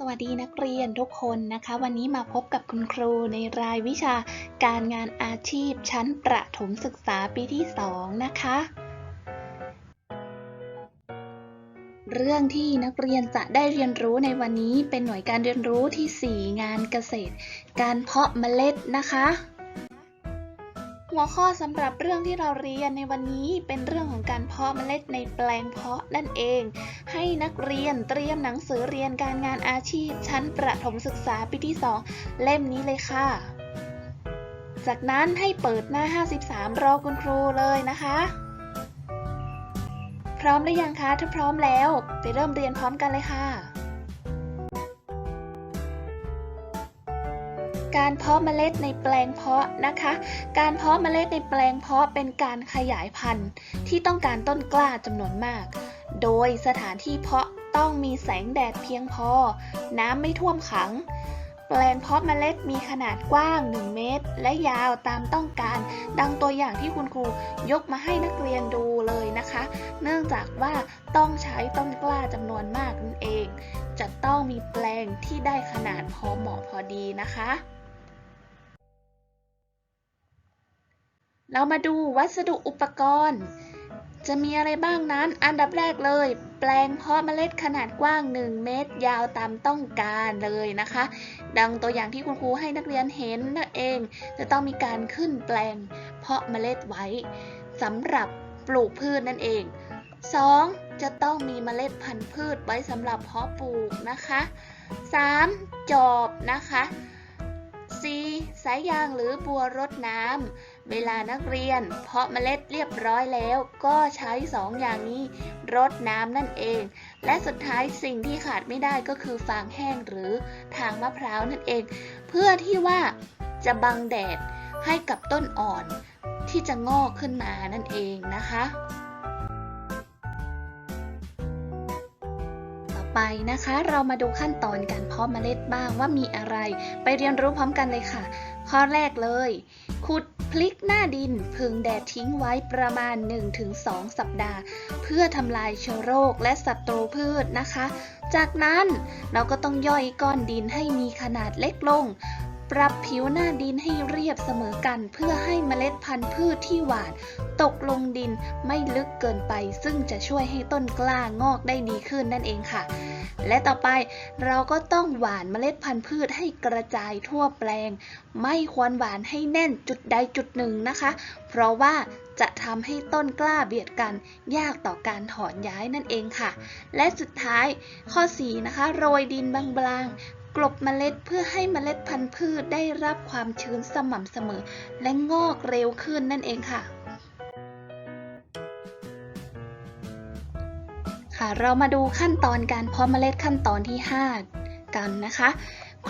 สวัสดีนักเรียนทุกคนนะคะ วันนี้มาพบกับคุณครูในรายวิชาการงานอาชีพชั้นประถมศึกษาปีที่ 2 นะคะ เรื่องที่นักเรียนจะได้เรียนรู้ในวันนี้เป็นหน่วยการเรียนรู้ที่ 4 งานเกษตร การเพาะเมล็ดนะคะ หัวข้อสำหรับเรื่องที่เราเรียนในวันนี้เป็นเรื่องของการเพาะเมล็ดในแปลงเพาะนั่นเอง ให้นักเรียนเตรียมหนังสือเรียนการงานอาชีพ ชั้นประถมศึกษาปีที่ 2 เล่มนี้เลยค่ะ จากนั้นให้เปิดหน้า 53 รอคุณครูเลยนะคะ พร้อมหรือยังคะ ถ้าพร้อมแล้ว ไปเริ่มเรียนพร้อมกันเลยค่ะ การเพาะเมล็ดในแปลงเพาะนะคะ การเพาะเมล็ดในแปลงเพาะเป็นการขยายพันธุ์ที่ต้องการต้นกล้าจำนวนมาก โดยสถานที่เพาะต้องมีแสงแดดเพียงพอ น้ำไม่ท่วมขัง แปลงเพาะเมล็ดมีขนาดกว้าง 1 เมตร และยาวตามต้องการ ดังตัวอย่างที่คุณครูยกมาให้นักเรียนดูเลยนะคะ เนื่องจากว่าต้องใช้ต้นกล้าจำนวนมากนั่นเอง จะต้องมีแปลงที่ได้ขนาดพอเหมาะพอดีนะคะ เรามาดูวัสดุอุปกรณ์ จะมีอะไรบ้างนั้น อันดับแรกเลย แปลงเพาะเมล็ดขนาดกว้าง 1 เมตร ยาวตามต้องการเลยนะคะ ดังตัวอย่างที่คุณครูให้นักเรียนเห็นนั่นเอง จะต้องมีการขึ้นแปลงเพาะเมล็ดไว้สำหรับปลูกพืชนั่นเอง 2. จะต้องมีเมล็ดพันธุ์พืชไว้สำหรับเพาะปลูกนะคะ 3. จอบนะคะ 4. สายยางหรือบัวรดน้ำ เวลานักเรียน เพาะเมล็ดเรียบร้อยแล้ว ก็ใช้สองอย่างนี้รดน้ำนั่นเอง และสุดท้ายสิ่งที่ขาดไม่ได้ก็คือฟางแห้งหรือทางมะพร้าวนั่นเอง เพื่อที่ว่าจะบังแดดให้กับต้นอ่อนที่จะงอกขึ้นมานั่นเองนะคะ ไปนะคะ เรามาดูขั้นตอนการเพาะเมล็ดบ้างว่ามีอะไร ไปเรียนรู้พร้อมกันเลยค่ะ ข้อแรกเลย ขุดพลิกหน้าดินพึงแดดทิ้งไว้ประมาณ 1-2 สัปดาห์ เพื่อทำลายเชื้อโรคและศัตรูพืชนะคะ จากนั้นเราก็ต้องย่อยก้อนดินให้มีขนาดเล็กลง ปรับผิวหน้าดินให้เรียบเสมอกัน เพื่อให้เมล็ดพันธุ์พืชที่หวาน ตกลงดินไม่ลึกเกินไป ซึ่งจะช่วยให้ต้นกล้างอกได้ดีขึ้นนั่นเองค่ะ และต่อไปเราก็ต้องหว่านเมล็ดพันธุ์พืชให้กระจายทั่วแปลง ไม่ควรหว่านให้แน่นจุดใดจุดหนึ่งนะคะ เพราะว่าจะทำให้ต้นกล้าเบียดกัน ยากต่อการถอนย้ายนั่นเองค่ะ และสุดท้ายข้อ 4 นะคะ โรยดินบางๆ กลบเมล็ดเพื่อให้เมล็ดพันธุ์พืชได้รับความชื้นสม่ำเสมอ และงอกเร็วขึ้นนั่นเองค่ะ ค่ะ เรามาดูขั้นตอนการเพาะเมล็ดขั้นตอนที่ 5 กันนะคะ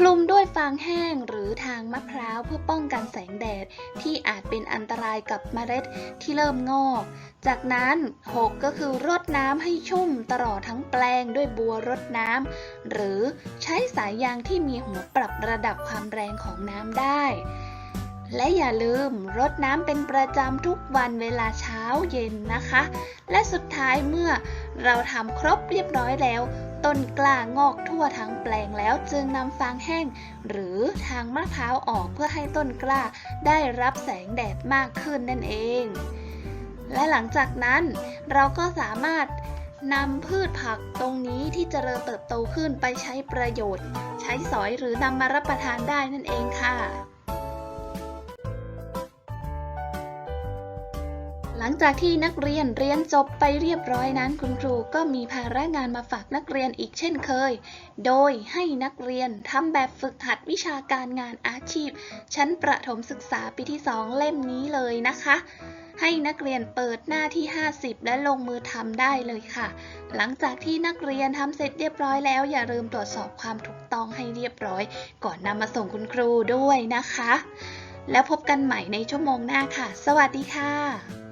คลุมด้วยฟางแห้งหรือทางมะพร้าวเพื่อป้องกันแสงแดดที่อาจเป็นอันตรายกับเมล็ดที่เริ่มงอก จากนั้น 6 ก็คือรดน้ำให้ชุ่มตลอดทั้งแปลงด้วยบัวรดน้ำหรือใช้สายยางที่มีหัวปรับระดับความแรงของน้ำได้และอย่าลืมรดน้ำเป็นประจำทุกวันเวลาเช้าเย็นนะคะ และสุดท้ายเมื่อเราทำครบเรียบร้อยแล้ว ต้นกล้างอกทั่วทั้งแปลงแล้วจึงนำฟางแห้ง หรือทางมะพร้าวออกเพื่อให้ต้นกล้าได้รับแสงแดดมากขึ้นนั่นเอง และหลังจากนั้นเราก็สามารถนำพืชผักตรงนี้ที่เจริญเติบโตขึ้นไปใช้ประโยชน์ ใช้สอยหรือนำมารับประทานได้นั่นเองค่ะ หลังจากที่นักเรียนเรียนจบไปเรียบร้อยนั้น คุณครูก็มีภาระงานมาฝากนักเรียนอีกเช่นเคย โดยให้นักเรียนทำแบบฝึกหัดวิชาการงานอาชีพ ชั้นประถมศึกษาปีที่ 2 เล่มนี้เลยนะคะ ให้นักเรียนเปิดหน้าที่ 50 และลงมือทำได้เลยค่ะ หลังจากที่นักเรียนทำเสร็จเรียบร้อยแล้ว อย่าลืมตรวจสอบความถูกต้องให้เรียบร้อย ก่อนนำมาส่งคุณครูด้วยนะคะ แล้วพบกันใหม่ในชั่วโมงหน้าค่ะ สวัสดีค่ะ